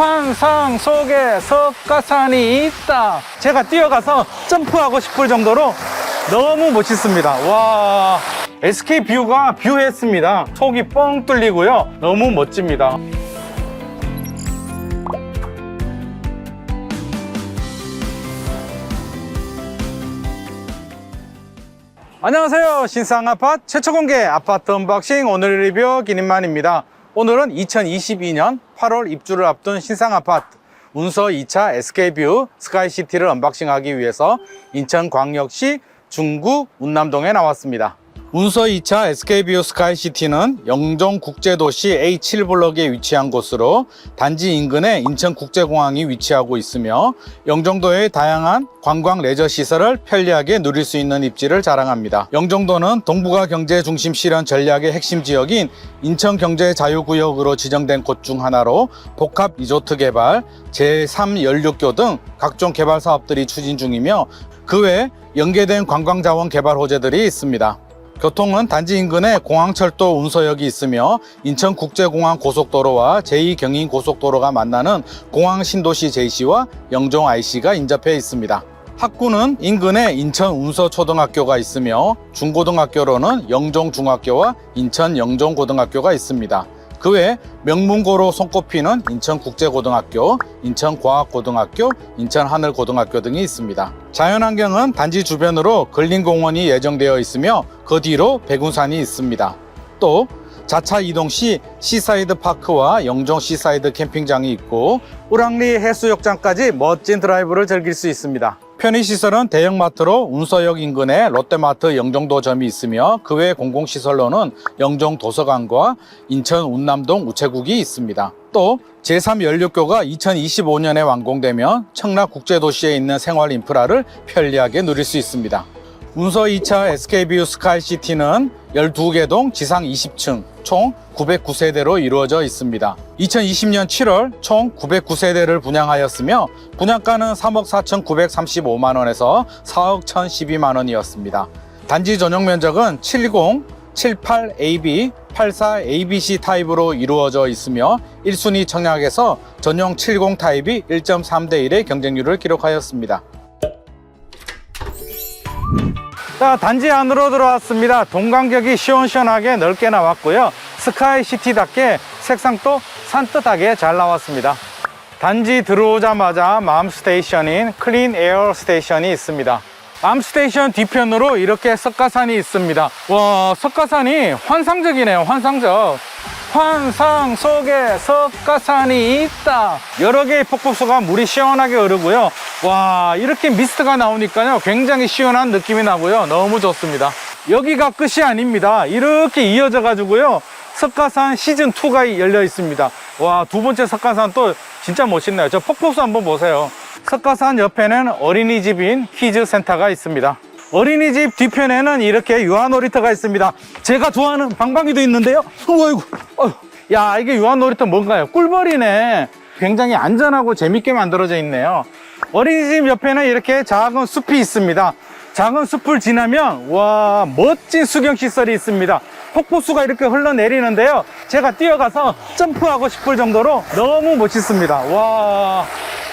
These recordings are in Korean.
환상 속에 석가산이 있다. 제가 뛰어가서 점프하고 싶을 정도로 너무 멋있습니다. 와. SK 뷰가 뷰했습니다. 속이 뻥 뚫리고요. 너무 멋집니다. 안녕하세요. 신상 아파트 최초 공개 아파트 언박싱 오늘 리뷰 김인만입니다. 오늘은 2022년 8월 입주를 앞둔 신상 아파트 운서 2차 SK뷰 스카이시티를 언박싱하기 위해서 인천광역시 중구 운남동에 나왔습니다. 운서 2차 SK뷰 스카이시티는 영종국제도시 A7블럭에 위치한 곳으로 단지 인근에 인천국제공항이 위치하고 있으며 영종도의 다양한 관광 레저 시설을 편리하게 누릴 수 있는 입지를 자랑합니다. 영종도는 동북아 경제 중심 실현 전략의 핵심 지역인 인천 경제 자유구역으로 지정된 곳 중 하나로 복합 리조트 개발, 제3 연륙교 등 각종 개발 사업들이 추진 중이며 그 외 연계된 관광 자원 개발 호재들이 있습니다. 교통은 단지 인근에 공항철도 운서역이 있으며 인천국제공항 고속도로와 제2경인 고속도로가 만나는 공항 신도시 JC와 영종 IC가 인접해 있습니다. 학구는 인근에 인천 운서초등학교가 있으며 중고등학교로는 영종중학교와 인천 영종고등학교가 있습니다. 그 외 명문고로 손꼽히는 인천국제고등학교, 인천과학고등학교, 인천하늘고등학교 등이 있습니다. 자연환경은 단지 주변으로 근린공원이 예정되어 있으며 그 뒤로 백운산이 있습니다. 또 자차 이동 시 시사이드 파크와 영종 시사이드 캠핑장이 있고 우랑리 해수욕장까지 멋진 드라이브를 즐길 수 있습니다. 편의시설은 대형마트로 운서역 인근에 롯데마트 영종도점이 있으며 그 외 공공시설로는 영종 도서관과 인천 운남동 우체국이 있습니다. 또 제3연륙교가 2025년에 완공되면 청라 국제도시에 있는 생활 인프라를 편리하게 누릴 수 있습니다. 운서 2차 SK뷰 스카이시티는 12개 동 지상 20층 총 909세대로 이루어져 있습니다. 2020년 7월 총 909세대를 분양하였으며 분양가는 3억 4,935만 원에서 4억 1,012만 원이었습니다. 단지 전용 면적은 70, 78AB, 84ABC 타입으로 이루어져 있으며 1순위 청약에서 전용 70 타입이 1.3대 1의 경쟁률을 기록하였습니다. 자, 단지 안으로 들어왔습니다. 동간격이 시원시원하게 넓게 나왔고요. 스카이시티답게 색상도 산뜻하게 잘 나왔습니다. 단지 들어오자마자 맘스테이션인 클린 에어 스테이션이 있습니다. 맘스테이션 뒤편으로 이렇게 석가산이 있습니다. 와, 석가산이 환상적이네요, 환상적. 환상 속에 석가산이 있다. 여러 개의 폭포수가 물이 시원하게 흐르고요. 와, 이렇게 미스트가 나오니까요. 굉장히 시원한 느낌이 나고요. 너무 좋습니다. 여기가 끝이 아닙니다. 이렇게 이어져 가지고요. 석가산 시즌2가 열려 있습니다. 와, 두 번째 석가산 또 진짜 멋있네요. 저 폭포수 한번 보세요. 석가산 옆에는 어린이집인 키즈센터가 있습니다. 어린이집 뒤편에는 이렇게 유아놀이터가 있습니다. 제가 좋아하는 방방이도 있는데요. 어이구. 야, 이게 유아놀이터 뭔가요? 꿀벌이네. 굉장히 안전하고 재밌게 만들어져 있네요. 어린이집 옆에는 이렇게 작은 숲이 있습니다. 작은 숲을 지나면 와 멋진 수경 시설이 있습니다. 폭포수가 이렇게 흘러내리는데요. 제가 뛰어가서 점프하고 싶을 정도로 너무 멋있습니다. 와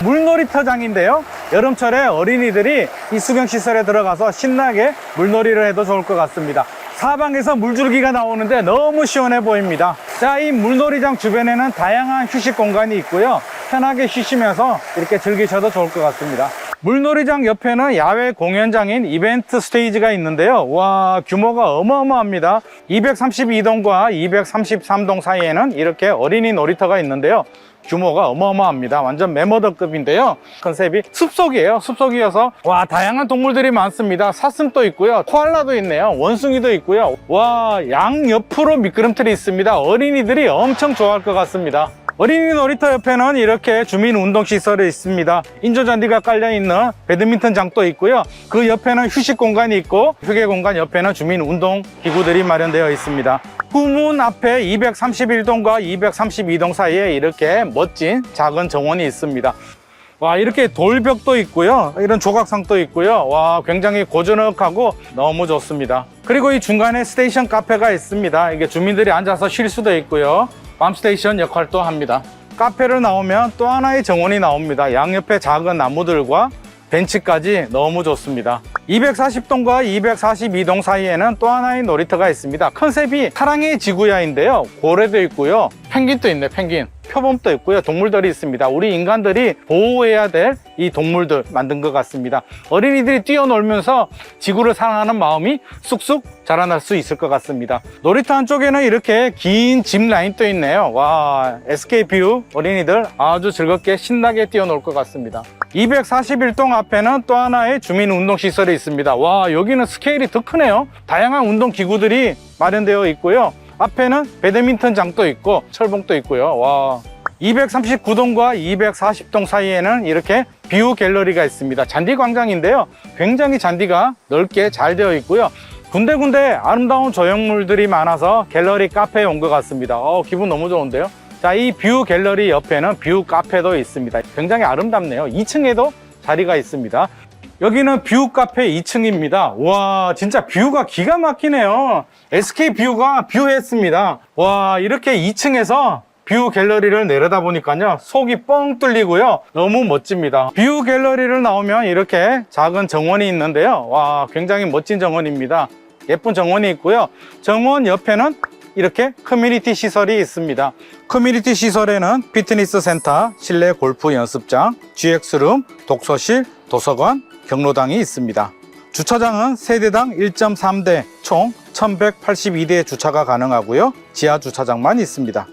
물놀이터장인데요. 여름철에 어린이들이 이 수경 시설에 들어가서 신나게 물놀이를 해도 좋을 것 같습니다. 사방에서 물줄기가 나오는데 너무 시원해 보입니다. 자, 이 물놀이장 주변에는 다양한 휴식 공간이 있고요. 편하게 쉬시면서 이렇게 즐기셔도 좋을 것 같습니다. 물놀이장 옆에는 야외 공연장인 이벤트 스테이지가 있는데요. 와, 규모가 어마어마합니다. 232동과 233동 사이에는 이렇게 어린이 놀이터가 있는데요. 규모가 어마어마합니다. 완전 메머더급인데요. 컨셉이 숲속이에요. 숲속이어서 와 다양한 동물들이 많습니다. 사슴도 있고요. 코알라도 있네요. 원숭이도 있고요. 와 양 옆으로 미끄럼틀이 있습니다. 어린이들이 엄청 좋아할 것 같습니다. 어린이 놀이터 옆에는 이렇게 주민 운동 시설이 있습니다. 인조 잔디가 깔려 있는 배드민턴 장도 있고요. 그 옆에는 휴식 공간이 있고 휴게 공간 옆에는 주민 운동 기구들이 마련되어 있습니다. 후문 앞에 231동과 232동 사이에 이렇게 멋진 작은 정원이 있습니다. 와 이렇게 돌벽도 있고요 이런 조각상도 있고요 와 굉장히 고즈넉하고 너무 좋습니다 그리고 이 중간에 스테이션 카페가 있습니다 이게 주민들이 앉아서 쉴 수도 있고요 밤 스테이션 역할도 합니다 카페를 나오면 또 하나의 정원이 나옵니다. 양옆에 작은 나무들과 벤치까지 너무 좋습니다. 240동과 242동 사이에는 또 하나의 놀이터가 있습니다. 컨셉이 사랑의 지구야인데요. 고래도 있고요. 펭귄도 있네, 펭귄. 표범도 있고요. 동물들이 있습니다. 우리 인간들이 보호해야 될 이 동물들 만든 것 같습니다. 어린이들이 뛰어놀면서 지구를 사랑하는 마음이 쑥쑥 자라날 수 있을 것 같습니다. 놀이터 한쪽에는 이렇게 긴짚 라인 도 있네요. 와, SK뷰 어린이들 아주 즐겁게 신나게 뛰어놀 것 같습니다. 241동 앞에는 또 하나의 주민 운동 시설이 있습니다. 와, 여기는 스케일이 더 크네요. 다양한 운동 기구들이 마련되어 있고요. 앞에는 배드민턴장도 있고 철봉도 있고요. 와. 239동과 240동 사이에는 이렇게 뷰 갤러리가 있습니다. 잔디 광장인데요. 굉장히 잔디가 넓게 잘 되어 있고요. 군데군데 아름다운 조형물들이 많아서 갤러리 카페에 온 것 같습니다. 어, 기분 너무 좋은데요. 자, 이 뷰 갤러리 옆에는 뷰 카페도 있습니다. 굉장히 아름답네요. 2층에도 자리가 있습니다. 여기는 뷰 카페 2층입니다. 와, 진짜 뷰가 기가 막히네요. SK 뷰가 뷰했습니다. 와, 이렇게 2층에서 뷰 갤러리를 내려다 보니까요. 속이 뻥 뚫리고요. 너무 멋집니다. 뷰 갤러리를 나오면 이렇게 작은 정원이 있는데요. 와, 굉장히 멋진 정원입니다. 예쁜 정원이 있고요. 정원 옆에는 이렇게 커뮤니티 시설이 있습니다. 커뮤니티 시설에는 피트니스 센터, 실내 골프 연습장, GX룸, 독서실, 도서관, 경로당이 있습니다. 주차장은 세대당 1.3대 총 1182대 주차가 가능하고요. 지하 주차장만 있습니다.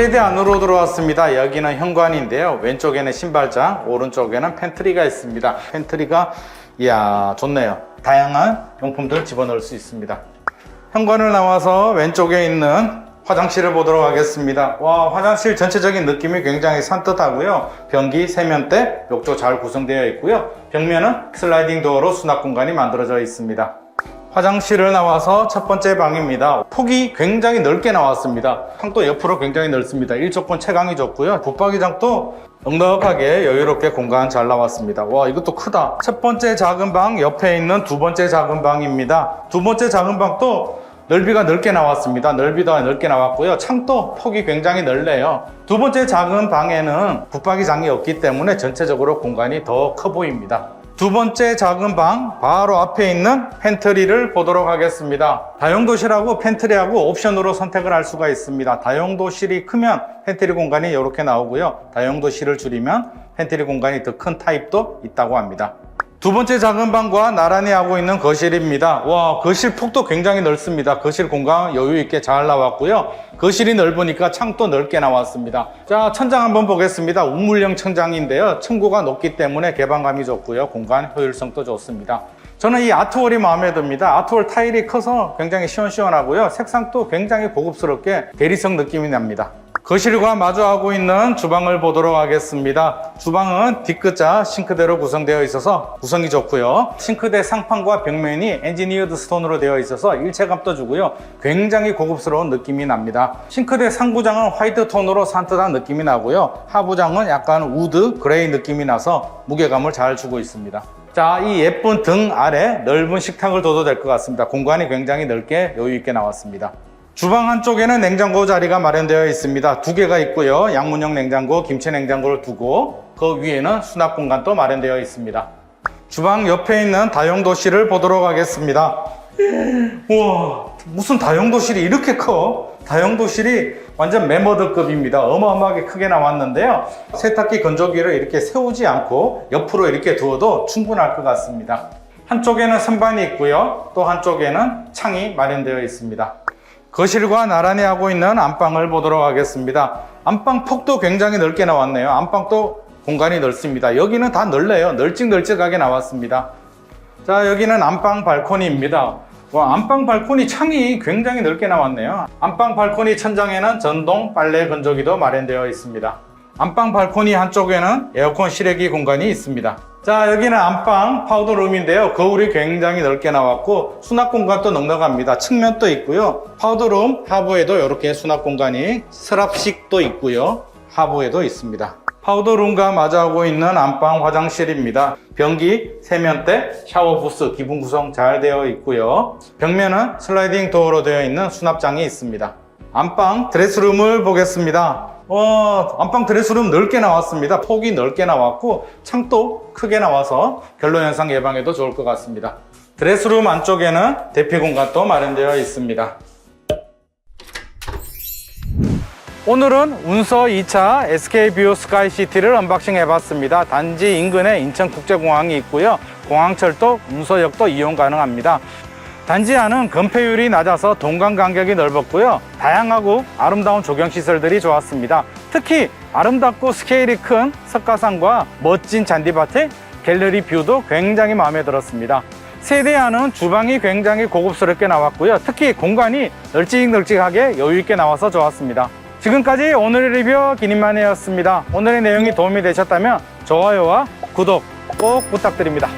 세대 안으로 들어왔습니다. 여기는 현관인데요. 왼쪽에는 신발장, 오른쪽에는 팬트리가 있습니다. 팬트리가 이야 좋네요. 다양한 용품들 집어넣을 수 있습니다. 현관을 나와서 왼쪽에 있는 화장실을 보도록 하겠습니다. 와 화장실 전체적인 느낌이 굉장히 산뜻하고요. 변기, 세면대, 욕조 잘 구성되어 있고요. 벽면은 슬라이딩 도어로 수납 공간이 만들어져 있습니다. 화장실을 나와서 첫 번째 방입니다. 폭이 굉장히 넓게 나왔습니다. 창도 옆으로 굉장히 넓습니다. 일조권 채광이 좋고요. 붙박이장도 넉넉하게 여유롭게 공간 잘 나왔습니다. 와 이것도 크다. 첫 번째 작은 방 옆에 있는 두 번째 작은 방입니다. 두 번째 작은 방도 넓이가 넓게 나왔습니다. 넓이도 넓게 나왔고요. 창도 폭이 굉장히 넓네요. 두 번째 작은 방에는 붙박이장이 없기 때문에 전체적으로 공간이 더 커 보입니다. 두 번째 작은 방 바로 앞에 있는 팬트리를 보도록 하겠습니다. 다용도실하고 팬트리하고 옵션으로 선택을 할 수가 있습니다. 다용도실이 크면 팬트리 공간이 이렇게 나오고요. 다용도실을 줄이면 팬트리 공간이 더 큰 타입도 있다고 합니다. 두 번째 작은 방과 나란히 하고 있는 거실입니다. 와, 거실 폭도 굉장히 넓습니다. 거실 공간 여유 있게 잘 나왔고요. 거실이 넓으니까 창도 넓게 나왔습니다. 자, 천장 한번 보겠습니다. 우물형 천장인데요. 층고가 높기 때문에 개방감이 좋고요. 공간 효율성도 좋습니다. 저는 이 아트월이 마음에 듭니다. 아트월 타일이 커서 굉장히 시원시원하고요. 색상도 굉장히 고급스럽게 대리석 느낌이 납니다. 거실과 마주하고 있는 주방을 보도록 하겠습니다. 주방은 뒤끝자 싱크대로 구성되어 있어서 구성이 좋고요. 싱크대 상판과 벽면이 엔지니어드 스톤으로 되어 있어서 일체감도 주고요. 굉장히 고급스러운 느낌이 납니다. 싱크대 상부장은 화이트 톤으로 산뜻한 느낌이 나고요. 하부장은 약간 우드 그레이 느낌이 나서 무게감을 잘 주고 있습니다. 자, 이 예쁜 등 아래 넓은 식탁을 둬도 될 것 같습니다. 공간이 굉장히 넓게 여유 있게 나왔습니다. 주방 한쪽에는 냉장고 자리가 마련되어 있습니다. 두 개가 있고요. 양문형 냉장고, 김치 냉장고를 두고 그 위에는 수납 공간도 마련되어 있습니다. 주방 옆에 있는 다용도실을 보도록 하겠습니다. 우와, 무슨 다용도실이 이렇게 커? 다용도실이 완전 메머드급입니다. 어마어마하게 크게 나왔는데요. 세탁기 건조기를 이렇게 세우지 않고 옆으로 이렇게 두어도 충분할 것 같습니다. 한쪽에는 선반이 있고요. 또 한쪽에는 창이 마련되어 있습니다. 거실과 나란히 하고 있는 안방을 보도록 하겠습니다. 안방 폭도 굉장히 넓게 나왔네요. 안방도 공간이 넓습니다. 여기는 다 넓네요. 널찍널찍하게 나왔습니다. 자, 여기는 안방 발코니입니다. 와, 안방 발코니 창이 굉장히 넓게 나왔네요. 안방 발코니 천장에는 전동 빨래 건조기도 마련되어 있습니다. 안방 발코니 한쪽에는 에어컨 실외기 공간이 있습니다. 자, 여기는 안방 파우더룸인데요. 거울이 굉장히 넓게 나왔고 수납 공간도 넉넉합니다. 측면도 있고요. 파우더룸 하부에도 이렇게 수납 공간이 서랍식도 있고요. 하부에도 있습니다. 파우더룸과 마주하고 있는 안방 화장실입니다. 변기, 세면대, 샤워 부스 기본 구성 잘 되어 있고요. 벽면은 슬라이딩 도어로 되어 있는 수납장이 있습니다. 안방 드레스룸을 보겠습니다. 어, 안방 드레스룸 넓게 나왔습니다. 폭이 넓게 나왔고 창도 크게 나와서 결로 현상 예방에도 좋을 것 같습니다. 드레스룸 안쪽에는 대피 공간도 마련되어 있습니다. 오늘은 운서 2차 SK뷰 스카이시티를 언박싱 해봤습니다. 단지 인근에 인천국제공항이 있고요. 공항철도, 운서역도 이용 가능합니다. 단지 안은 건폐율이 낮아서 동강 간격이 넓었고요. 다양하고 아름다운 조경 시설들이 좋았습니다. 특히 아름답고 스케일이 큰 석가산과 멋진 잔디밭의 갤러리 뷰도 굉장히 마음에 들었습니다. 세대 안은 주방이 굉장히 고급스럽게 나왔고요. 특히 공간이 널찍널찍하게 여유있게 나와서 좋았습니다. 지금까지 오늘의 리뷰 기님만이었습니다. 오늘의 내용이 도움이 되셨다면 좋아요와 구독 꼭 부탁드립니다.